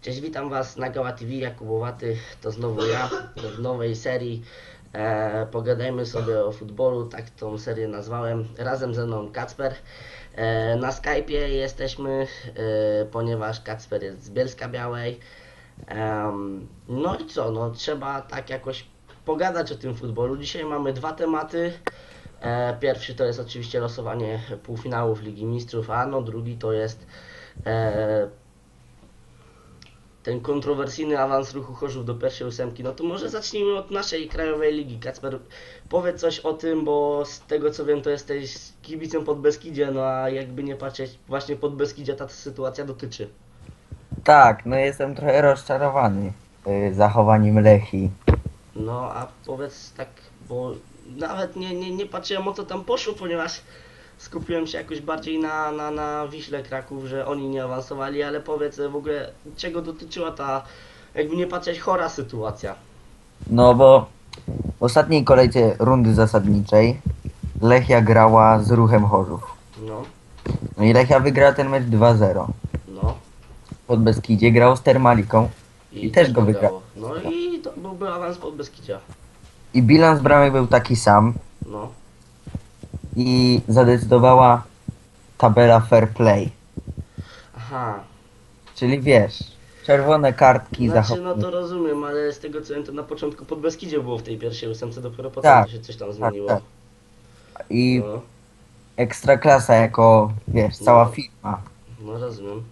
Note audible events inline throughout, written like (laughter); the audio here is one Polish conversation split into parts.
Cześć, witam Was na Gała TV, Jakubowaty, to znowu ja w nowej serii. E, pogadajmy sobie o futbolu, tak tą serię nazwałem. Razem ze mną Kacper. E, na Skype'ie jesteśmy, e, ponieważ Kacper jest z Bielska Białej. No i co, no trzeba tak jakoś pogadać o tym futbolu. Dzisiaj mamy dwa tematy. E, pierwszy to jest oczywiście losowanie półfinałów Ligi Mistrzów, a no drugi to jest e, ten kontrowersyjny awans ruchu Chorzów do pierwszej ósemki, no to może zacznijmy od naszej krajowej ligi. Kacper, powiedz coś o tym, bo z tego co wiem, to jesteś kibicem pod Beskidzie, no a jakby nie patrzeć, właśnie pod Beskidzie ta sytuacja dotyczy. Tak, no jestem trochę rozczarowany y, zachowaniem Lechi. No a powiedz tak, bo nawet nie, nie, nie patrzyłem o co tam poszło, ponieważ skupiłem się jakoś bardziej na, na, na Wiśle Kraków, że oni nie awansowali, ale powiedz w ogóle czego dotyczyła ta, jakby nie patrzeć, chora sytuacja. No bo w ostatniej kolejce rundy zasadniczej Lechia grała z ruchem Chorzów. No, No i Lechia wygrała ten mecz 2-0. no. Pod Beskidzie grał z Termaliką I też go wygrało. No i to byłby awans pod Beskidzia. i bilans bramek był taki sam No, i zadecydowała tabela fair play. aha. Czyli wiesz, czerwone kartki Znaczy, no to rozumiem, ale z tego co wiem, to na początku pod Beskidzie było w tej pierwszej ósemce, dopiero potem Tak. to się coś tam zmieniło. tak. I No, ekstraklasa jako, wiesz, cała No. firma no rozumiem.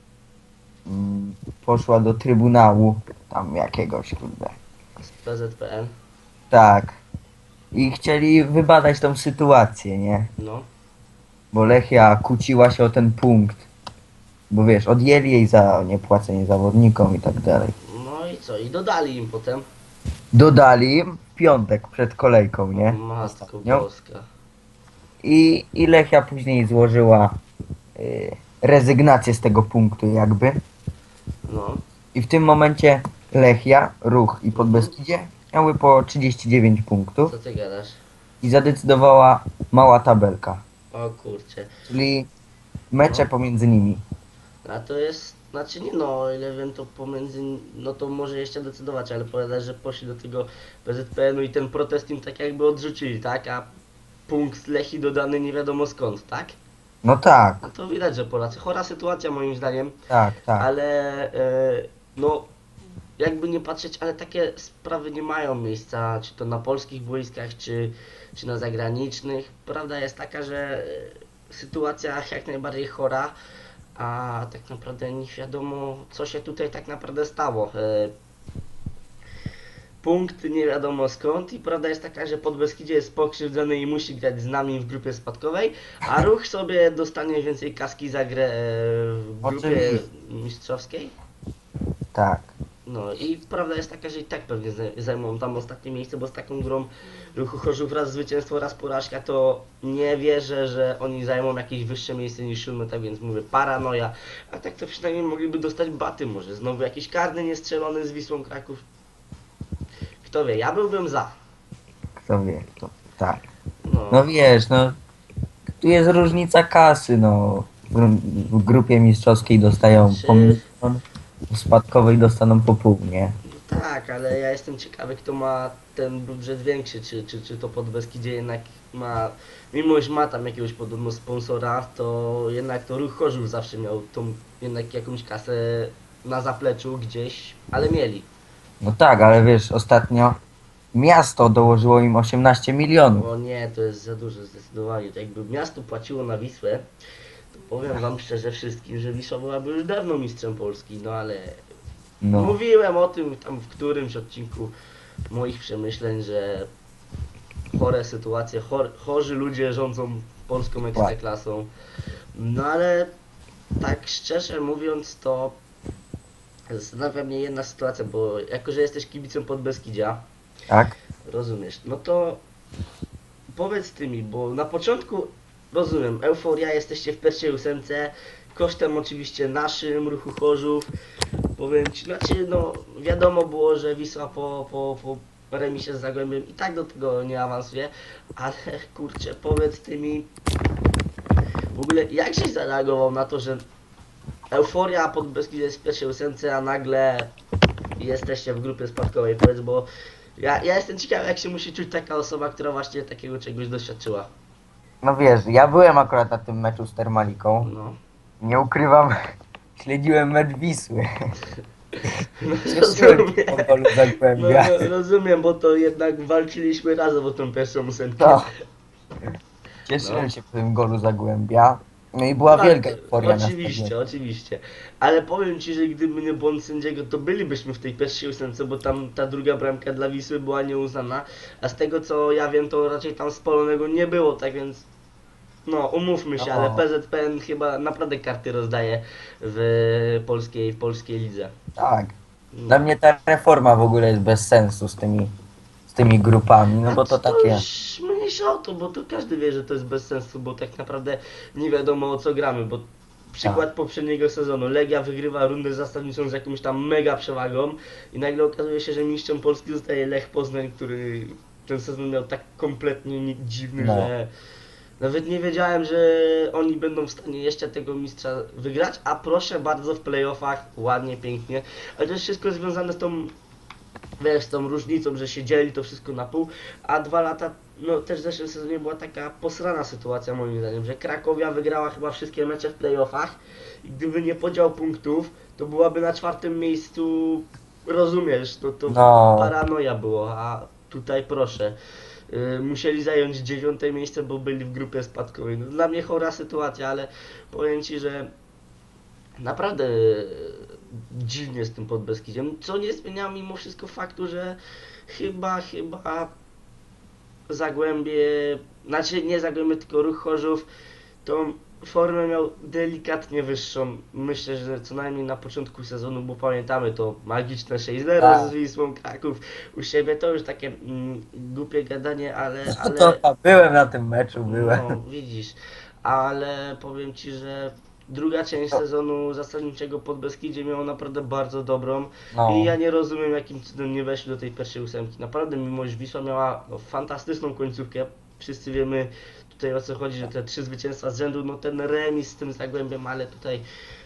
mm, poszła do trybunału tam jakiegoś, kurde. Z PZPN, Tak. I chcieli wybadać tą sytuację, nie? no. Bo Lechia kłóciła się o ten punkt. Bo wiesz, odjęli jej za niepłacenie zawodnikom i tak dalej. No i co? I dodali im potem. Dodali im w piątek przed kolejką, nie? Matko Ostatnio. Boska. I, I Lechia później złożyła y, rezygnację z tego punktu jakby. No, I w tym momencie Lechia, Ruch i Podbeskidzie miały po 39 punktów co ty gadasz? i zadecydowała mała tabelka. O kurcze. Czyli mecze No. pomiędzy nimi. A to jest, znaczy nie no, o ile wiem to pomiędzy, no to może jeszcze decydować, ale powiadać, że poszli do tego PZPN-u i ten protest im tak jakby odrzucili, tak? A punkt Lechi dodany nie wiadomo skąd, tak? No tak, No to widać, że Polacy, chora sytuacja moim zdaniem, tak, tak. ale e, no jakby nie patrzeć, ale takie sprawy nie mają miejsca, czy to na polskich boiskach, czy, czy na zagranicznych. Prawda jest taka, że e, sytuacja jak najbardziej chora, a tak naprawdę nie wiadomo, co się tutaj tak naprawdę stało. E, Punkt nie wiadomo skąd i prawda jest taka, że Podbeskidzie jest pokrzywdzony i musi grać z nami w grupie spadkowej, a Ruch sobie dostanie więcej kaski za grę e, w grupie Oczywiście. mistrzowskiej. tak. No i prawda jest taka, że i tak pewnie zaj- zajmą tam ostatnie miejsce, bo z taką grą Ruchu Chorzów raz zwycięstwo, raz porażka, to nie wierzę, że oni zajmą jakieś wyższe miejsce niż siódme, tak więc mówię paranoja, a tak to przynajmniej mogliby dostać baty może, znowu jakiś karny niestrzelony z Wisłą Kraków. Kto wie, ja byłbym za. Kto wie, to tak. No, No wiesz, no tu jest różnica kasy, no. W, w grupie mistrzowskiej dostają Czy- po milion, w spadkowej dostaną po pół, nie? no tak, ale ja jestem ciekawy, kto ma ten budżet większy, czy, czy, czy to pod Beskidzie jednak ma, mimo że ma tam jakiegoś podobno sponsora, to jednak to Ruch Chorzów zawsze miał tą jednak jakąś kasę na zapleczu gdzieś, ale mieli. No tak, ale wiesz, ostatnio miasto dołożyło im 18 milionów. O nie, to jest za dużo zdecydowanie. To jakby miasto płaciło na Wisłę, powiem wam szczerze wszystkim, że Wisła byłaby już dawno mistrzem Polski, no ale No, Mówiłem o tym tam w którymś odcinku moich przemyśleń, że chore sytuacje, chor, chorzy ludzie rządzą polską ekstraklasą. No ale tak szczerze mówiąc to zastanawia mnie jedna sytuacja, bo jako, że jesteś kibicem pod Beskidzia, tak? rozumiesz, no to powiedz ty mi, bo na początku rozumiem, euforia, jesteście w pierwszej ósemce, kosztem oczywiście naszym, ruchu Chorzów, powiem ci, znaczy no wiadomo było, że Wisła po, po, po remisie z Zagłębiem i tak do tego nie awansuje, ale kurczę, powiedz ty mi w ogóle jak żeś zareagował na to, że euforia pod Beskid jest w pierwszej ósemce, a nagle jesteście w grupie spadkowej, powiedz, bo ja, ja jestem ciekawy, jak się musi czuć taka osoba, która właśnie takiego czegoś doświadczyła. No wiesz, ja byłem akurat na tym meczu z Termaliką. No. Nie ukrywam, (laughs) śledziłem mecz Wisły. No, (laughs) rozumiem. po golu No, Zagłębia. no, rozumiem, bo to jednak walczyliśmy razem o tą pierwszą ósemkę. No. Cieszyłem się po tym golu Zagłębia. No i była Tak, wielka euforia na Oczywiście, stadionie. oczywiście. Ale powiem ci, że gdyby nie błąd sędziego, to bylibyśmy w tej pierwszej ósemce, bo tam ta druga bramka dla Wisły była nieuznana. A z tego co ja wiem, to raczej tam spalonego nie było, tak więc. No, umówmy się, No. ale PZPN chyba naprawdę karty rozdaje w polskiej, w polskiej lidze. Tak. No. Dla mnie ta reforma w ogóle jest bez sensu z tymi, z tymi grupami, no bo to takie... już mniejsza o to, bo to każdy wie, że to jest bez sensu, bo tak naprawdę nie wiadomo o co gramy, bo przykład Tak. poprzedniego sezonu, Legia wygrywa rundę zasadniczą z jakąś tam mega przewagą i nagle okazuje się, że mistrzem Polski zostaje Lech Poznań, który ten sezon miał tak kompletnie ni- dziwny, No. że nawet nie wiedziałem, że oni będą w stanie jeszcze tego mistrza wygrać, a proszę bardzo w playoffach, ładnie, pięknie, ale to jest wszystko związane z tą wiesz, z tą różnicą, że się dzieli to wszystko na pół, a dwa lata, no też w zeszłym sezonie była taka posrana sytuacja moim zdaniem, że Krakowia wygrała chyba wszystkie mecze w playoffach i gdyby nie podział punktów, to byłaby na czwartym miejscu, rozumiesz, to, to No. paranoja było, a tutaj proszę. Yy, musieli zająć dziewiąte miejsce, bo byli w grupie spadkowej. No, dla mnie chora sytuacja, ale powiem Ci, że naprawdę dziwnie z tym Podbeskidziem, co nie zmienia mimo wszystko faktu, że chyba, chyba Zagłębie, znaczy nie Zagłębie, tylko Ruch Chorzów, tą formę miał delikatnie wyższą. Myślę, że co najmniej na początku sezonu, bo pamiętamy to magiczne 6-0 Tak. z Wisłą Kraków u siebie, to już takie mm, głupie gadanie, ale... (laughs) Ale... byłem na tym meczu, byłem. No, widzisz, ale powiem Ci, że druga część No. sezonu zasadniczego pod Beskidzie miała naprawdę bardzo dobrą No. i ja nie rozumiem jakim cudem nie weszli do tej pierwszej ósemki. Naprawdę mimo, że Wisła miała no, fantastyczną końcówkę, wszyscy wiemy tutaj o co chodzi, że te trzy zwycięstwa z rzędu, no ten remis z tym Zagłębiem, ale tutaj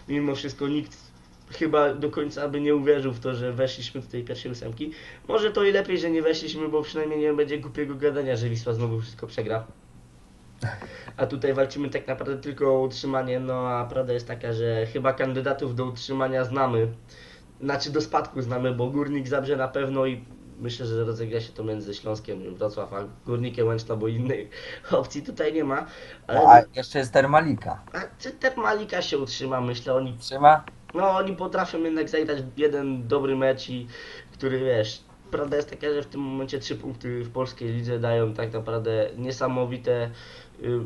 mimo wszystko nikt chyba do końca by nie uwierzył w to, że weszliśmy do tej pierwszej ósemki. Może to i lepiej, że nie weszliśmy, bo przynajmniej nie będzie głupiego gadania, że Wisła znowu wszystko przegra. A tutaj walczymy tak naprawdę tylko o utrzymanie, no a prawda jest taka, że chyba kandydatów do utrzymania znamy. Znaczy do spadku znamy, bo Górnik Zabrze na pewno i myślę, że rozegra się to między Śląskiem Wrocław, a Górnikiem Łęczna, bo innej (laughs) opcji tutaj nie ma. Ale No, a jeszcze jest Termalika. a czy Termalika się utrzyma? Myślę, oni Trzyma? no oni potrafią jednak zagrać jeden dobry mecz i który wiesz, prawda jest taka, że w tym momencie trzy punkty w polskiej lidze dają tak naprawdę niesamowite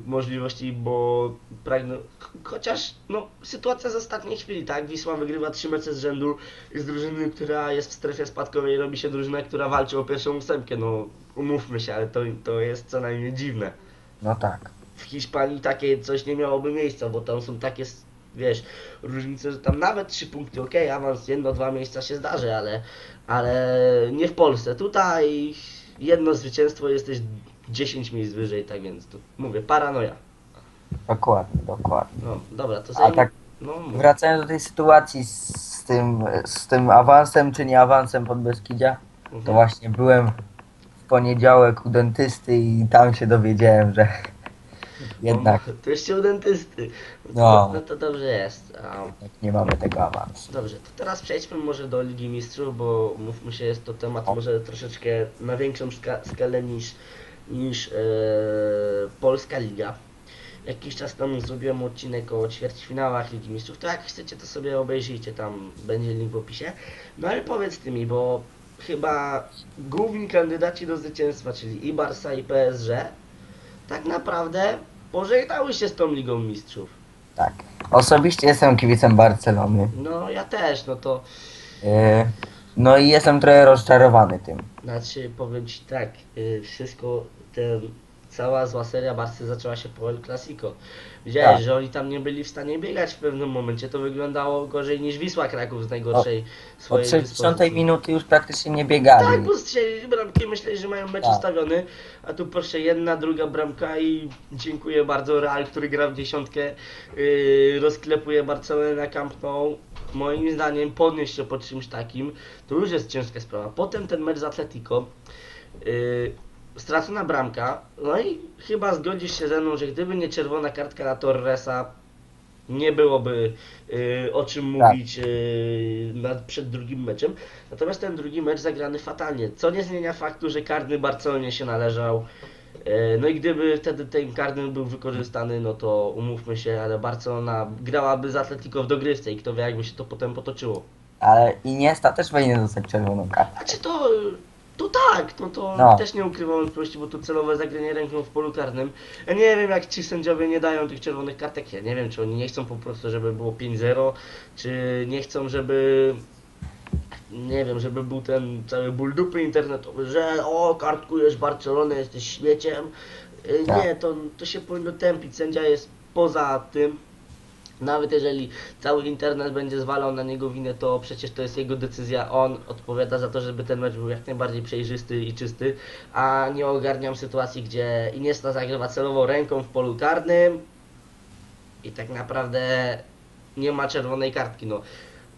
możliwości, bo pragną, ch- chociaż no sytuacja z ostatniej chwili, tak, Wisła wygrywa trzy mecze z rzędu z drużyny, która jest w strefie spadkowej robi się drużyna, która walczy o pierwszą ósemkę, no umówmy się, ale to, to jest co najmniej dziwne No tak. w Hiszpanii takie coś nie miałoby miejsca, bo tam są takie, wiesz, różnice, że tam nawet trzy punkty, ok, awans jedno, dwa miejsca się zdarzy, ale, ale nie w Polsce. Tutaj jedno zwycięstwo jesteś 10 miejsc wyżej, tak więc tu mówię, paranoja. Dokładnie, dokładnie. No, dobra, to A zajmij... tak No, wracając do tej sytuacji z, z tym, z tym awansem czy nie awansem pod Beskidzia, to Mhm. właśnie byłem w poniedziałek u dentysty i tam się dowiedziałem, że jednak No, (laughs) to jeszcze u dentysty. No. No. no to dobrze jest. A, nie mamy tego awansu. Dobrze, to teraz przejdźmy może do Ligi Mistrzów, bo mówmy się, jest to temat O. może troszeczkę na większą ska skalę niż, niż e, Polska Liga. Jakiś czas temu zrobiłem odcinek o ćwierćfinałach Ligi Mistrzów, to jak chcecie to sobie obejrzyjcie, tam będzie link w opisie. No ale powiedz ty mi, bo chyba główni kandydaci do zwycięstwa, czyli i Barca i PSG, tak naprawdę pożegnały się z tą Ligą Mistrzów. Tak. Osobiście jestem kibicem Barcelony. No ja też, no to Yy, No i jestem trochę rozczarowany tym. Znaczy, powiem Ci tak, y, wszystko cała zła seria Barcy zaczęła się po El Clasico. Widziałeś, Tak. że oni tam nie byli w stanie biegać w pewnym momencie, to wyglądało gorzej niż Wisła Kraków z najgorszej Od swojej 60 dyspozycji. minuty już praktycznie nie biegali. Tak, bo strzelili bramki, myśleli, że mają mecz Tak. ustawiony, a tu proszę jedna, druga bramka i dziękuję bardzo Real, który gra w dziesiątkę, yy, rozklepuje Barcelonę na Camp Nou. Moim zdaniem podnieść się po czymś takim, to już jest ciężka sprawa. Potem ten mecz z Atletico, yy, stracona bramka, no i chyba zgodzisz się ze mną, że gdyby nie czerwona kartka na Torresa, nie byłoby y, o czym Tak. mówić y, nad, przed drugim meczem. Natomiast ten drugi mecz zagrany fatalnie, co nie zmienia faktu, że karny Barcelonie się należał. Y, no i gdyby wtedy ten karny był wykorzystany, no to umówmy się, ale Barcelona grałaby z Atletico w dogrywce i kto wie jakby się to potem potoczyło. Ale Iniesta też powinien dostać czerwoną kartę. Znaczy to, to tak, no to No. też nie ukrywam wątpliwości, bo tu celowe zagranie ręką w polu karnym. Ja nie wiem jak ci sędziowie nie dają tych czerwonych kartek, ja nie wiem czy oni nie chcą po prostu, żeby było 5-0, czy nie chcą, żeby nie wiem, żeby był ten cały ból dupy internetowy, że o, kartkujesz Barcelonę, jesteś śmieciem. Y, Tak. Nie, to, to się powinno tępić, sędzia jest poza tym. Nawet jeżeli cały internet będzie zwalał na niego winę, to przecież to jest jego decyzja. On odpowiada za to, żeby ten mecz był jak najbardziej przejrzysty i czysty, a nie ogarniam sytuacji, gdzie Iniesta zagrywa celowo ręką w polu karnym i tak naprawdę nie ma czerwonej kartki. No.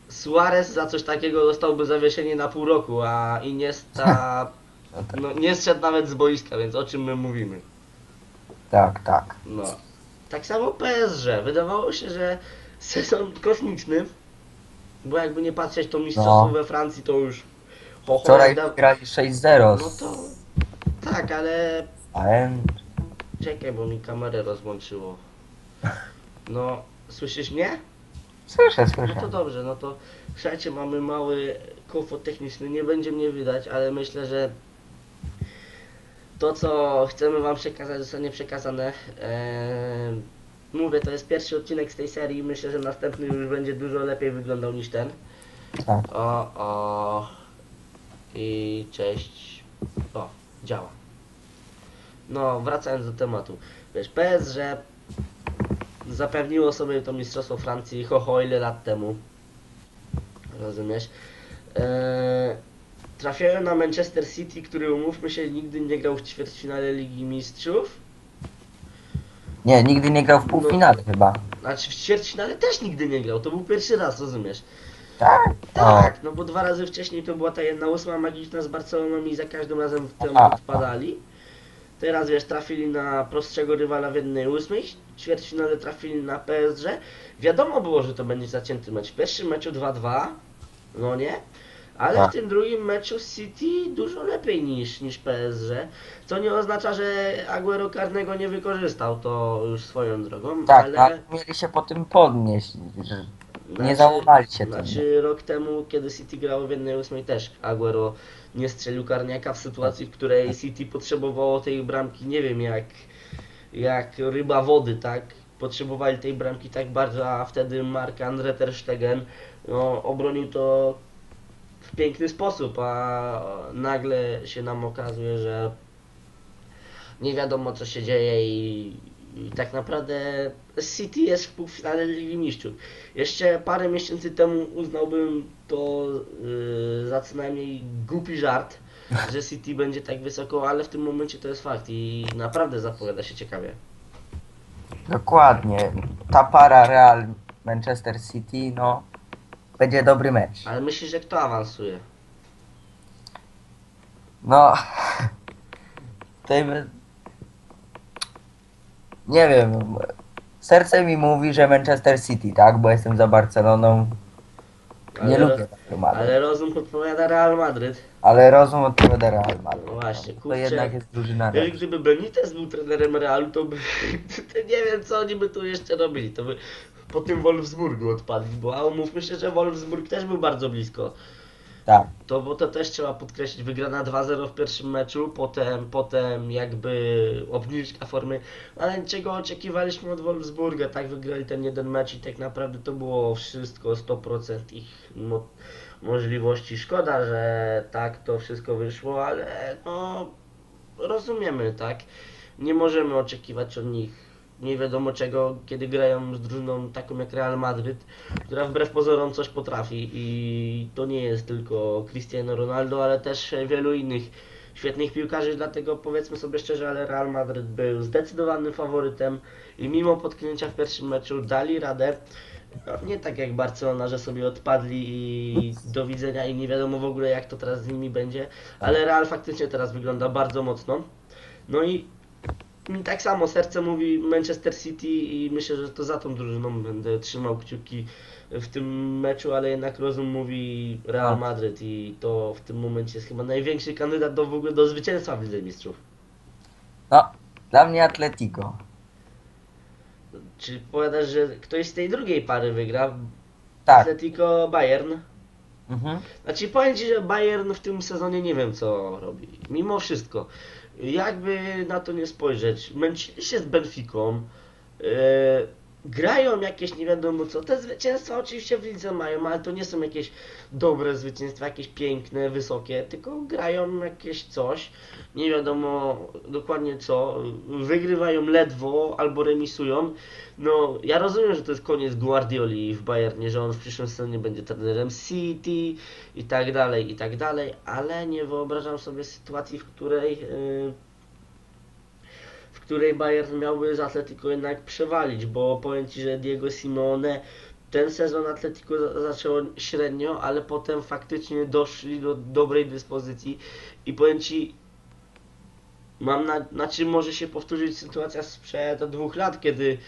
Suarez za coś takiego dostałby zawieszenie na pół roku, a Iniesta (laughs) No tak. no, nie zszedł nawet z boiska, więc o czym my mówimy? Tak, tak. No. Tak samo PSG. Wydawało się, że sezon kosmiczny, bo jakby nie patrzeć, to mistrzostwo No. we Francji to już ho, ho, Wczoraj da- wygrali 6-0 No to tak, ale AM. czekaj, bo mi kamerę rozłączyło. No, słyszysz mnie? Słyszę, No słyszę. to dobrze, no to słuchajcie, mamy mały komfort techniczny, nie będzie mnie widać, ale myślę, że to co chcemy wam przekazać zostanie przekazane. Eee, mówię, to jest pierwszy odcinek z tej serii, myślę, że następny już będzie dużo lepiej wyglądał niż ten. Tak. O, o i cześć. O, działa. No, wracając do tematu. Wiesz, PS, że zapewniło sobie to mistrzostwo Francji ho, ho ile lat temu. Rozumiesz? Eee, trafiają na Manchester City, który umówmy się nigdy nie grał w ćwierćfinale Ligi Mistrzów. Nie, nigdy nie grał w półfinale chyba. Znaczy w ćwierćfinale też nigdy nie grał, to był pierwszy raz, rozumiesz? Tak? Tak, no bo dwa razy wcześniej to była ta jedna ósma magiczna z Barceloną i za każdym razem w tym Aha. odpadali. Teraz wiesz, trafili na prostszego rywala w jednej ósmej, ćwierćfinale trafili na PSG. Wiadomo było, że to będzie zacięty mecz. W pierwszym meczu 2-2, no nie? Ale Tak. w tym drugim meczu City dużo lepiej niż, niż PSG. Co nie oznacza, że Aguero karnego nie wykorzystał, to już swoją drogą, Tak, ale... ale mieli się po tym podnieść, że nie Znaczy- załamali się tym. Znaczy rok temu, kiedy City grało w jednej ósmej też Aguero nie strzelił karniaka w sytuacji, w której City potrzebowało tej bramki, nie wiem jak, jak ryba wody, tak? Potrzebowali tej bramki tak bardzo, a wtedy Marc-André Ter Stegen no, obronił to w piękny sposób, a nagle się nam okazuje, że nie wiadomo co się dzieje i, i tak naprawdę City jest w półfinale Ligi Mistrzów. Jeszcze parę miesięcy temu uznałbym to yy, za co najmniej głupi żart, (laughs) że City będzie tak wysoko, ale w tym momencie to jest fakt i naprawdę zapowiada się ciekawie. Dokładnie. Ta para Real Manchester City, no będzie dobry mecz. Ale myślisz, że kto awansuje? No. (laughs) Tutaj nie wiem. Serce mi mówi, że Manchester City, tak? Bo jestem za Barceloną. Nie Ale- lubię Realu Madryt. Ale rozum podpowiada Real Madryt. Ale rozum odpowiada Real Madryt. No właśnie, To kurczę. jednak jest drużyna lepsza. gdyby Benitez był trenerem Realu, to by (laughs) to nie wiem co oni by tu jeszcze robili. To by po tym Wolfsburgu odpadli, bo a umówmy się, że Wolfsburg też był bardzo blisko. Tak. To bo to też trzeba podkreślić, wygrana 2-0 w pierwszym meczu, potem, potem jakby obniżka formy, ale czego oczekiwaliśmy od Wolfsburga, tak wygrali ten jeden mecz i tak naprawdę to było wszystko, 100% ich mo- możliwości. Szkoda, że tak to wszystko wyszło, ale no rozumiemy, tak. nie możemy oczekiwać od nich nie wiadomo czego, kiedy grają z drużyną taką jak Real Madryt, która wbrew pozorom coś potrafi i to nie jest tylko Cristiano Ronaldo, ale też wielu innych świetnych piłkarzy, dlatego powiedzmy sobie szczerze, ale Real Madryt był zdecydowanym faworytem i mimo potknięcia w pierwszym meczu dali radę. No, nie tak jak Barcelona, że sobie odpadli i do widzenia i nie wiadomo w ogóle jak to teraz z nimi będzie, ale Real faktycznie teraz wygląda bardzo mocno. No i mi tak samo serce mówi Manchester City i myślę, że to za tą drużyną będę trzymał kciuki w tym meczu, ale jednak rozum mówi Real Tak. Madryt i to w tym momencie jest chyba największy kandydat do w ogóle do zwycięstwa w Lidze Mistrzów. No, dla mnie Atletico. Czy powiadasz, że ktoś z tej drugiej pary wygra? Tak. Atletico Bayern? Mhm. Znaczy powiem Ci, że Bayern w tym sezonie nie wiem co robi. Mimo wszystko. Jakby na to nie spojrzeć. Męczyli się z Benficą. e, grają jakieś nie wiadomo co. Te zwycięstwa oczywiście w lidze mają, ale to nie są jakieś dobre zwycięstwa, jakieś piękne, wysokie, tylko grają jakieś coś. Nie wiadomo dokładnie co. Wygrywają ledwo albo remisują. No, ja rozumiem, że to jest koniec Guardioli w Bayernie, że on w przyszłym sezonie będzie trenerem City i tak dalej, i tak dalej, ale nie wyobrażam sobie sytuacji, w której yy, której Bayern miałby z Atletico jednak przewalić, bo powiem Ci, że Diego Simeone ten sezon Atletico za- zaczęło średnio, ale potem faktycznie doszli do dobrej dyspozycji i powiem Ci, Mam na, na czym może się powtórzyć sytuacja sprzed dwóch lat, kiedy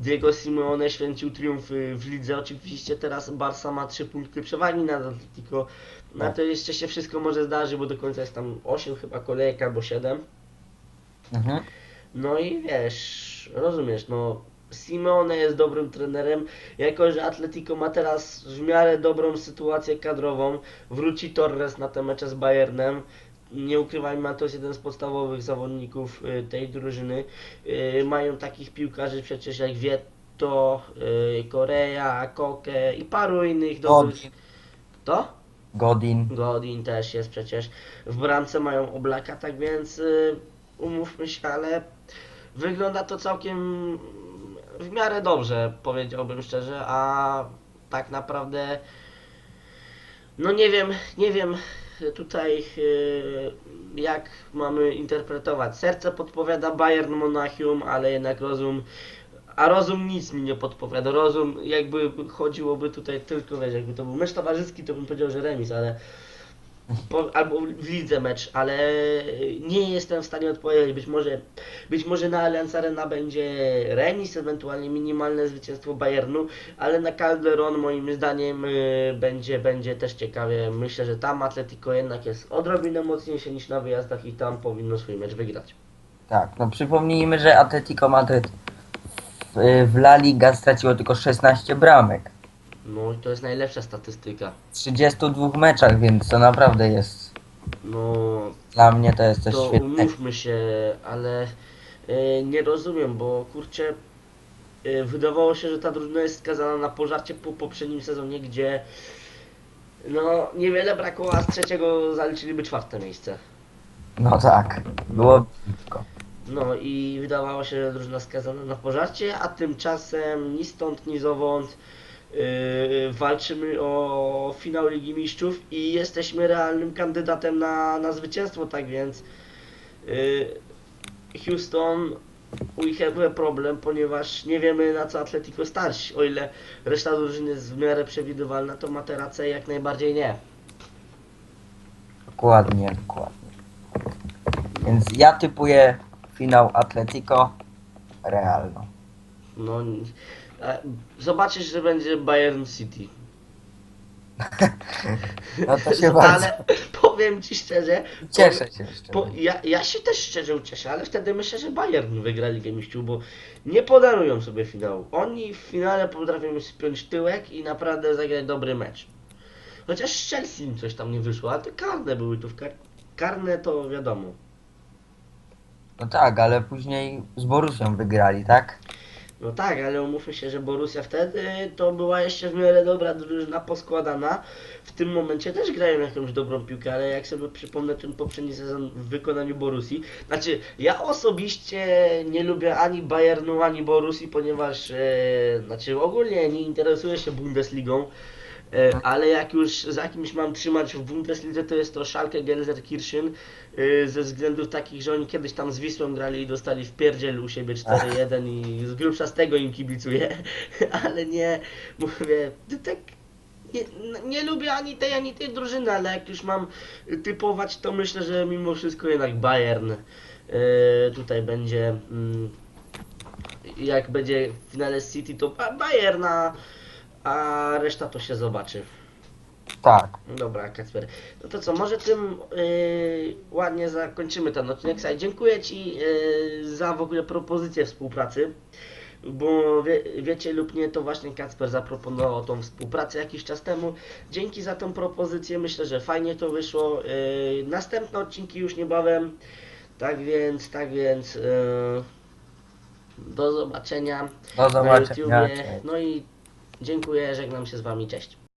Diego Simeone święcił triumfy w lidze. Oczywiście teraz Barca ma 3 punkty przewagi nad Atletico. Na to jeszcze się wszystko może zdarzyć, bo do końca jest tam 8 chyba kolejek albo 7. Mhm. No i wiesz, rozumiesz, no Simeone jest dobrym trenerem, jako że Atletico ma teraz w miarę dobrą sytuację kadrową, wróci Torres na te mecze z Bayernem, nie ukrywajmy, to jest jeden z podstawowych zawodników y, tej drużyny, Y, mają takich piłkarzy przecież jak Vietto, y, Korea, Koke i paru innych dobrych... To? Godin. Godin też jest przecież. W bramce mają Oblaka, tak więc y, umówmy się, ale wygląda to całkiem w miarę dobrze, powiedziałbym szczerze, a tak naprawdę no nie wiem, nie wiem tutaj y, jak mamy interpretować. Serce podpowiada Bayern Monachium, ale jednak rozum a rozum nic mi nie podpowiada. Rozum, jakby chodziłoby tutaj tylko, wiesz, jakby to był mecz towarzyski, to bym powiedział, że remis, ale. Po, albo w lidze mecz, ale nie jestem w stanie odpowiedzieć. Być może, być może na Allianz Arena będzie remis, ewentualnie minimalne zwycięstwo Bayernu, ale na Calderon moim zdaniem y, będzie, będzie też ciekawie. Myślę, że tam Atletico jednak jest odrobinę mocniejsze niż na wyjazdach i tam powinno swój mecz wygrać. Tak, no przypomnijmy, że Atletico Madryt w, w La Liga straciło tylko 16 bramek. No i to jest najlepsza statystyka. W 32 meczach, więc to naprawdę jest. No Dla mnie to jest coś to świetnego. umówmy się, ale e, nie rozumiem, bo kurczę, e, wydawało się, że ta drużyna jest skazana na pożarcie po poprzednim sezonie, gdzie no niewiele brakowało, a z trzeciego zaliczyliby czwarte miejsce. No tak, było blisko. No i wydawało się, że drużyna skazana na pożarcie, a tymczasem ni stąd, ni zowąd walczymy o finał Ligi Mistrzów i jesteśmy realnym kandydatem na, na zwycięstwo, tak więc yy, Houston we have a problem, ponieważ nie wiemy na co Atletico stać. O ile reszta drużyny jest w miarę przewidywalna, to Materace jak najbardziej nie. Dokładnie, dokładnie. Więc ja typuję finał Atletico Realno. No, zobaczysz, że będzie Bayern City. No to się (laughs) bardzo Ale powiem ci szczerze, cieszę się po, ja, ja się też szczerze ucieszę, ale wtedy myślę, że Bayern wygra Ligę Mistrzów, bo nie podarują sobie finału. Oni w finale potrafią spiąć tyłek i naprawdę zagrać dobry mecz. Chociaż z Chelsea im coś tam nie wyszło, ale to karne były tu w kar karne to wiadomo. No tak, ale później z Borusią wygrali, tak? No tak, ale umówmy się, że Borussia wtedy to była jeszcze w miarę dobra drużyna poskładana. W tym momencie też grają jakąś dobrą piłkę, ale jak sobie przypomnę ten poprzedni sezon w wykonaniu Borussii, znaczy ja osobiście nie lubię ani Bayernu, ani Borussii, ponieważ e, znaczy ogólnie nie interesuję się Bundesligą. E, ale jak już za kimś mam trzymać w Bundeslidze, to jest to Schalke Gelsenkirchen e, ze względów takich, że oni kiedyś tam z Wisłą grali i dostali w pierdziel u siebie 4-1 i z grubsza z tego im kibicuję, (laughs) ale nie, mówię, tak nie, nie lubię ani tej, ani tej drużyny, ale jak już mam typować, to myślę, że mimo wszystko jednak Bayern e, tutaj będzie mm, jak będzie w finale City, to Ba- Bayern, a, a reszta to się zobaczy. Tak. Dobra, Kacper. No to co, może tym yy, ładnie zakończymy ten odcinek. Słuchaj, dziękuję Ci yy, za w ogóle propozycję współpracy, bo wie, wiecie lub nie, to właśnie Kacper zaproponował tą współpracę jakiś czas temu. Dzięki za tą propozycję, myślę, że fajnie to wyszło. Yy, następne odcinki już niebawem, tak więc, tak więc yy, do zobaczenia Do na zobaczenia. YouTubie. No i dziękuję, żegnam się z Wami, cześć.